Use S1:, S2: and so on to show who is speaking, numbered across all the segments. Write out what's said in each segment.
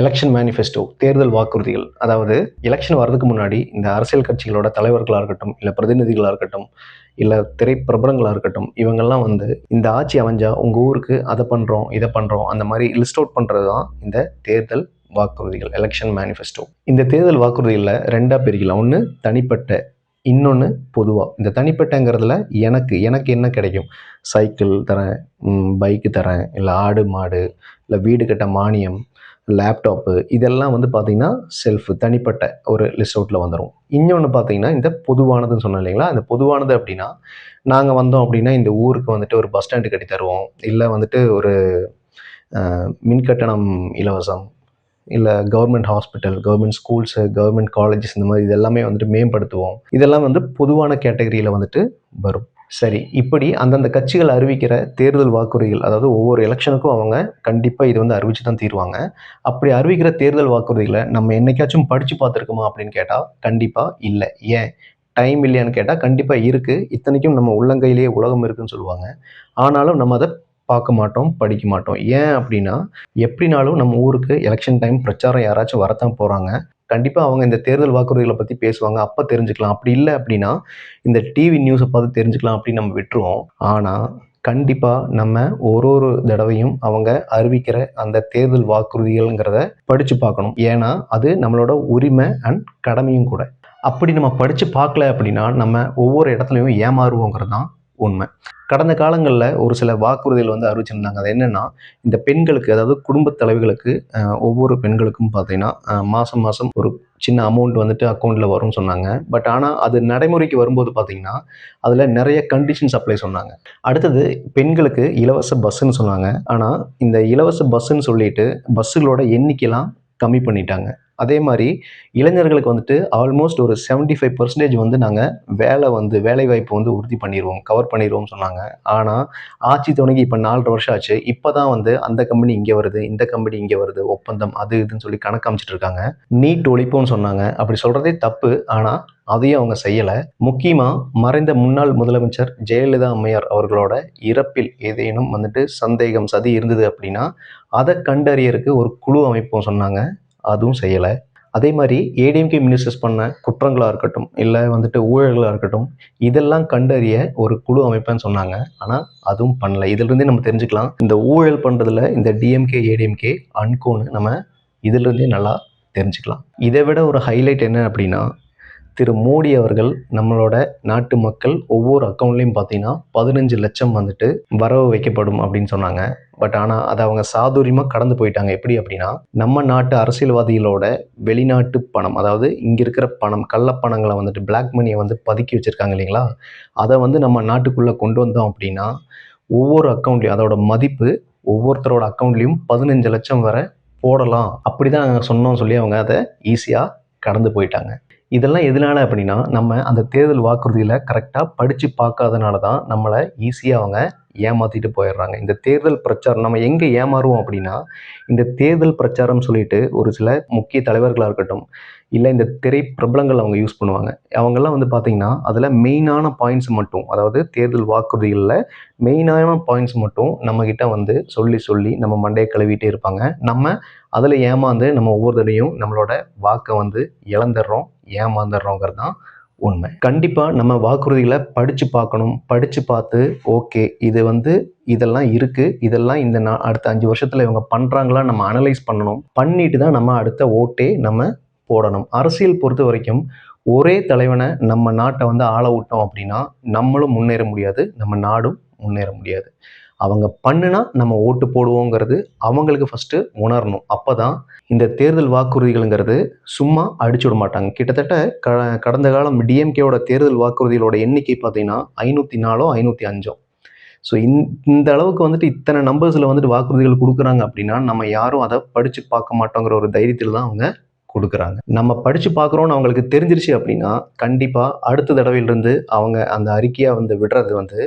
S1: Election manifesto தேர்தல் வாக்குறுதிகள். அதாவது எலெக்ஷன் வர்றதுக்கு முன்னாடி இந்த அரசியல் கட்சிகளோட தலைவர்களாக இருக்கட்டும் இல்லை பிரதிநிதிகளாக இருக்கட்டும் இல்லை திரைப்பிரபலங்களாக இருக்கட்டும் இவங்கெல்லாம் வந்து இந்த ஆட்சி அமைஞ்சா உங்கள் ஊருக்கு அதை பண்ணுறோம் இதை பண்ணுறோம் அந்த மாதிரி லிஸ்ட் அவுட் பண்ணுறது தான் இந்த தேர்தல் வாக்குறுதிகள் எலெக்ஷன் மேனிஃபெஸ்டோ இந்த தேர்தல் வாக்குறுதிகளில் ரெண்டாக பிரிக்கலாம். ஒன்று தனிப்பட்ட இன்னொன்று பொதுவாக இந்த தனிப்பட்டங்கிறதுல எனக்கு எனக்கு என்ன கிடைக்கும்? சைக்கிள் தரேன் பைக்கு தரேன் இல்லை ஆடு மாடு இல்லை வீடு கட்ட மானியம் லேப்டாப்பு இதெல்லாம் வந்து பார்த்திங்கன்னா செல்ஃப் தனிப்பட்ட ஒரு லிஸ்ட் அவுட்டில் வந்துடும் இன்னொன்று பார்த்தீங்கன்னா இந்த பொதுவானதுன்னு சொன்னோம் இல்லைங்களா? இந்த பொதுவானது அப்படின்னா நாங்கள் வந்தோம் அப்படின்னா இந்த ஊருக்கு வந்துட்டு ஒரு பஸ் ஸ்டாண்டு கட்டி தருவோம். இல்லை வந்துட்டு ஒரு மின்கட்டணம் மின் கட்டணம் இலவசம் இல்லை government hospital government schools government colleges இந்த மாதிரி இதெல்லாமே வந்துட்டு மேம்படுத்துவோம். இதெல்லாம் வந்து பொதுவான கேட்டகரியில் வந்துட்டு வரும். சரி இப்படி அந்தந்த கட்சிகள் அறிவிக்கிற தேர்தல் வாக்குறுதிகள் அதாவது ஒவ்வொரு எலெக்ஷனுக்கும் அவங்க கண்டிப்பாக இது வந்து அறிவிச்சு தான் தீருவாங்க. அப்படி அறிவிக்கிற தேர்தல் வாக்குறுதிகளை நம்ம என்னைக்காச்சும் படித்து பார்த்துருக்கோமா அப்படின்னு கேட்டால் கண்டிப்பாக இல்லை. ஏன்? டைம் இல்லையான்னு கேட்டால் கண்டிப்பாக இருக்குது இத்தனைக்கும் நம்ம உள்ளங்கையிலேயே உலகம் இருக்குன்னு சொல்லுவாங்க. ஆனாலும் நம்ம அதை பார்க்க மாட்டோம் படிக்க மாட்டோம். ஏன் அப்படின்னா எப்படினாலும் நம்ம ஊருக்கு எலெக்ஷன் டைம் பிரச்சாரம் யாராச்சும் வரத்தான் போகிறாங்க கண்டிப்பாக அவங்க இந்த தேர்தல் வாக்குறுதிகளை பற்றி பேசுவாங்க. அப்போ தெரிஞ்சுக்கலாம். அப்படி இல்லை அப்படின்னா இந்த டிவி நியூஸை பார்த்து தெரிஞ்சுக்கலாம் அப்படின்னு நம்ம விட்டுருவோம். ஆனால் கண்டிப்பாக நம்ம ஒரு ஒரு தடவையும் அவங்க அறிவிக்கிற அந்த தேர்தல் வாக்குறுதிகள்ங்கிறத படித்து பார்க்கணும். ஏன்னா அது நம்மளோட உரிமை அண்ட் கடமையும் கூட. அப்படி நம்ம படித்து பார்க்கல அப்படின்னா நம்ம ஒவ்வொரு இடத்துலையும் ஏமாறுவோங்கிறது தான் உண்மை. கடந்த காலங்களில் ஒரு சில வாக்குறுதிகள் வந்து அறிவிச்சிருந்தாங்க. அது என்னென்னா இந்த பெண்களுக்கு அதாவது குடும்பத் தலைவிகளுக்கு ஒவ்வொரு பெண்களுக்கும் பார்த்தீங்கன்னா மாதம் மாதம் ஒரு சின்ன அமௌண்ட் வந்துட்டு அக்கௌண்ட்டில் வரும்னு சொன்னாங்க. பட் ஆனால் அது நடைமுறைக்கு வரும்போது பார்த்தீங்கன்னா அதில் நிறைய கண்டிஷன்ஸ் அப்ளை சொன்னாங்க. அடுத்தது பெண்களுக்கு இலவச பஸ்ஸுன்னு சொன்னாங்க. ஆனால் இந்த இலவச பஸ்ஸுன்னு சொல்லிட்டு பஸ்ஸுகளோட எண்ணிக்கைலாம் கம்மி பண்ணிட்டாங்க. அதே மாதிரி இளைஞர்களுக்கு வந்துட்டு ஆல்மோஸ்ட் ஒரு 75% ஃபைவ் பர்சன்டேஜ் வந்து நாங்கள் வேலை வந்து வேலை வாய்ப்பு வந்து உறுதி பண்ணிடுவோம் கவர் பண்ணிடுவோம்னு சொன்னாங்க. ஆனால் ஆட்சி தொடங்கி இப்போ நாலரை வருஷம் ஆச்சு. இப்போ தான் வந்து அந்த கம்பெனி இங்கே வருது இந்த கம்பெனி இங்கே வருது ஒப்பந்தம் அது இதுன்னு சொல்லி கணக்கு அமைச்சிட்டு இருக்காங்க. நீட் ஒழிப்போம்னு சொன்னாங்க. அப்படி சொல்கிறதே தப்பு. ஆனால் அதையும் அவங்க செய்யலை. முக்கியமாக மறைந்த முன்னாள் முதலமைச்சர் ஜெயலலிதா அம்மையார் அவர்களோட இறப்பில் ஏதேனும் வந்துட்டு சந்தேகம் சதி இருந்தது அப்படின்னா அதை கண்டறியறக்கு ஒரு குழு அமைப்போம் சொன்னாங்க. அதுவும் செய்யலை. அதே மாதிரி ஏடிஎம்கே மினிஸ்டர்ஸ் பண்ண குற்றங்களாக இருக்கட்டும் இல்லை வந்துட்டு ஊழல்களாக இருக்கட்டும் இதெல்லாம் கண்டறிய ஒரு குழு அமைப்பேன்னு சொன்னாங்க. ஆனால் அதுவும் பண்ணல. இதிலிருந்தே நம்ம தெரிஞ்சுக்கலாம் இந்த ஊழல் பண்ணுறதுல இந்த டிஎம்கே ஏடிஎம்கே அன்கோன்னு நம்ம இதிலிருந்தே நல்லா தெரிஞ்சுக்கலாம். இதை விட ஒரு ஹைலைட் என்ன அப்படின்னா திரு மோடி அவர்கள் நம்மளோட நாட்டு மக்கள் ஒவ்வொரு அக்கௌண்ட்லேயும் பார்த்தீங்கன்னா பதினஞ்சு லட்சம் வந்துட்டு வரவு வைக்கப்படும் அப்படின்னு சொன்னாங்க. பட் ஆனால் அதை அவங்க சாதுரியமாக கடந்து போயிட்டாங்க. எப்படி அப்படின்னா நம்ம நாட்டு அரசியல்வாதிகளோட வெளிநாட்டு பணம் அதாவது இங்கே இருக்கிற பணம் கள்ளப்பணங்களை வந்துட்டு பிளாக் மணியை வந்து பதுக்கி வச்சுருக்காங்க இல்லைங்களா? அதை வந்து நம்ம நாட்டுக்குள்ளே கொண்டு வந்தோம் அப்படின்னா ஒவ்வொரு அக்கௌண்ட்லையும் அதோட மதிப்பு ஒவ்வொருத்தரோட அக்கௌண்ட்லேயும் பதினஞ்சு லட்சம் வரை போடலாம். அப்படி தான் நாங்கள் சொன்னோம் சொல்லி அவங்க அதை ஈஸியாக கடந்து போயிட்டாங்க. இதெல்லாம் எதனால அப்படின்னா நம்ம அந்த தேர்தல் வாக்குறுதியில் கரெக்டாக படித்து பார்க்காதனால தான் நம்மளை ஈஸியாக அவங்க ஏமாற்றிட்டு போயிடுறாங்க. இந்த தேர்தல் பிரச்சாரம் நம்ம எங்கே ஏமாறுவோம் அப்படின்னா இந்த தேர்தல் பிரச்சாரம் சொல்லிட்டு ஒரு சில முக்கிய தலைவர்களாக இருக்கட்டும் இல்லை இந்த திரை பிரபலங்கள் அவங்க யூஸ் பண்ணுவாங்க. அவங்கெல்லாம் வந்து பார்த்திங்கன்னா அதில் மெயினான பாயிண்ட்ஸ் மட்டும் அதாவது தேர்தல் வாக்குறுதிகளில் மெயினான பாயிண்ட்ஸ் மட்டும் நம்மக்கிட்ட வந்து சொல்லி சொல்லி நம்ம மண்டையை கழுவிட்டே இருப்பாங்க. நம்ம அதில் ஏமாந்து நம்ம ஒவ்வொரு தடையும் நம்மளோட வாக்கை வந்து இழந்துடுறோம் ஏமாந்துடுறோங்கிறது தான் உண்மை. கண்டிப்பாக நம்ம வாக்குறுதிகளை படித்து பார்க்கணும். படித்து பார்த்து ஓகே இது வந்து இதெல்லாம் இருக்குது இதெல்லாம் இந்த நா அடுத்த அஞ்சு வருஷத்தில் இவங்க பண்ணுறாங்களா நம்ம அனலைஸ் பண்ணணும். பண்ணிட்டு தான் நம்ம அடுத்த ஓட்டே நம்ம போடணும். அரசியல் பொறுத்த வரைக்கும் ஒரே தலைவனை நம்ம நாட்டை வந்து ஆள விட்டோம் அப்படின்னா நம்மளும் முன்னேற முடியாது. நம்ம நாடும் முன்னேற முடியாது. அவங்க பண்ணுனா நம்ம ஓட்டு போடுவோங்கிறது அவங்களுக்கு ஃபஸ்ட்டு உணரணும். அப்போ தான் இந்த தேர்தல் வாக்குறுதிகள்ங்கிறது சும்மா அடிச்சு விட மாட்டாங்க. கிட்டத்தட்ட க கடந்த காலம் டிஎம்கேவோட தேர்தல் வாக்குறுதிகளோட எண்ணிக்கை பார்த்தீங்கன்னா ஐநூற்றி நாலோ ஐநூற்றி அஞ்சோ ஸோ இந்த அளவுக்கு வந்துட்டு இத்தனை நம்பர்ஸில் வந்துட்டு வாக்குறுதிகள் கொடுக்குறாங்க அப்படின்னா நம்ம யாரும் அதை படித்து பார்க்க மாட்டோங்கிற ஒரு தைரியத்தில் தான் அவங்க கொடுக்குறாங்க. நம்ம படித்து பார்க்குறோன்னு அவங்களுக்கு தெரிஞ்சிருச்சு அப்படின்னா கண்டிப்பாக அடுத்த தடவையிலிருந்து அவங்க அந்த அறிக்கையாக வந்து விடுறது வந்து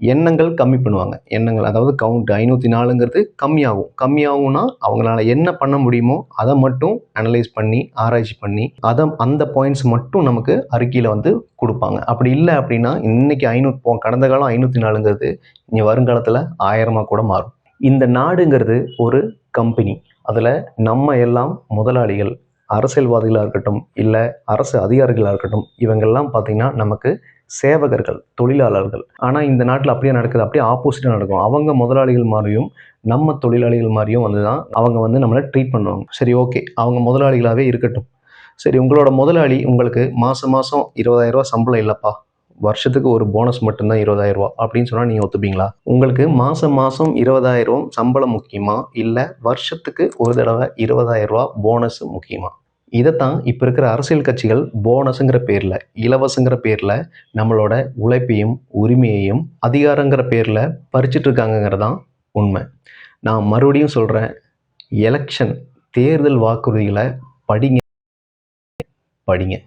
S1: எண்ணங்கள் கம்மி பண்ணுவாங்க. எண்ணங்கள் அதாவது கவுண்ட் ஐநூற்றி நாலுங்கிறது கம்மியாகும். கம்மியாகும்னா அவங்களால என்ன பண்ண முடியுமோ அதை மட்டும் அனலைஸ் பண்ணி ஆராய்ச்சி பண்ணி அதை அந்த பாயிண்ட்ஸ் மட்டும் நமக்கு அறிக்கையில் வந்து கொடுப்பாங்க. அப்படி இல்லை அப்படின்னா இன்னைக்கு ஐநூறு போ கடந்த காலம் ஐநூற்றி நாலுங்கிறது இனி வருங்காலத்தில் ஆயிரமாக கூட மாறும். இந்த நாடுங்கிறது ஒரு கம்பெனி அதில் நம்ம எல்லாம் முதலாளிகள் அரசியல்வாதிகளாக இருக்கட்டும் இல்லை அரசு அதிகாரிகளாக இருக்கட்டும் இவங்கெல்லாம் பார்த்திங்கன்னா நமக்கு சேவகர்கள் தொழிலாளர்கள். ஆனால் இந்த நாட்டில் அப்படியே நடக்குது. அப்படியே ஆப்போசிட்டாக நடக்கும். அவங்க முதலாளிகள் மாதிரியும் நம்ம தொழிலாளிகள் மாதிரியும் வந்து தான் அவங்க வந்து நம்மளை ட்ரீட் பண்ணுவாங்க. சரி ஓகே அவங்க முதலாளிகளாகவே இருக்கட்டும். சரி உங்களோட முதலாளி உங்களுக்கு மாதம் மாதம் இருபதாயிரரூவா சம்பளம் இல்லைப்பா. வருஷத்துக்கு ஒரு போனஸ் மட்டும்தான் இருபதாயிரம் ரூபா அப்படின்னு சொன்னால் நீங்கள் ஒத்துப்பீங்களா? உங்களுக்கு மாதம் மாதம் இருபதாயிரம் சம்பளம் முக்கியமா? இல்லை வருஷத்துக்கு ஒரு தடவை இருபதாயிரம் ரூபா போனஸ் முக்கியமா? இதைத்தான் இப்போ இருக்கிற அரசியல் கட்சிகள் போனஸுங்கிற பேரில் இலவசங்கிற பேரில் நம்மளோட உழைப்பையும் உரிமையையும் அதிகாரங்கிற பேரில் பறிச்சிட்டு இருக்காங்கங்கிறதான் உண்மை. நான் மறுபடியும் சொல்கிறேன் எலெக்ஷன் தேர்தல் வாக்குறுதிகளை படிங்க. படிங்க.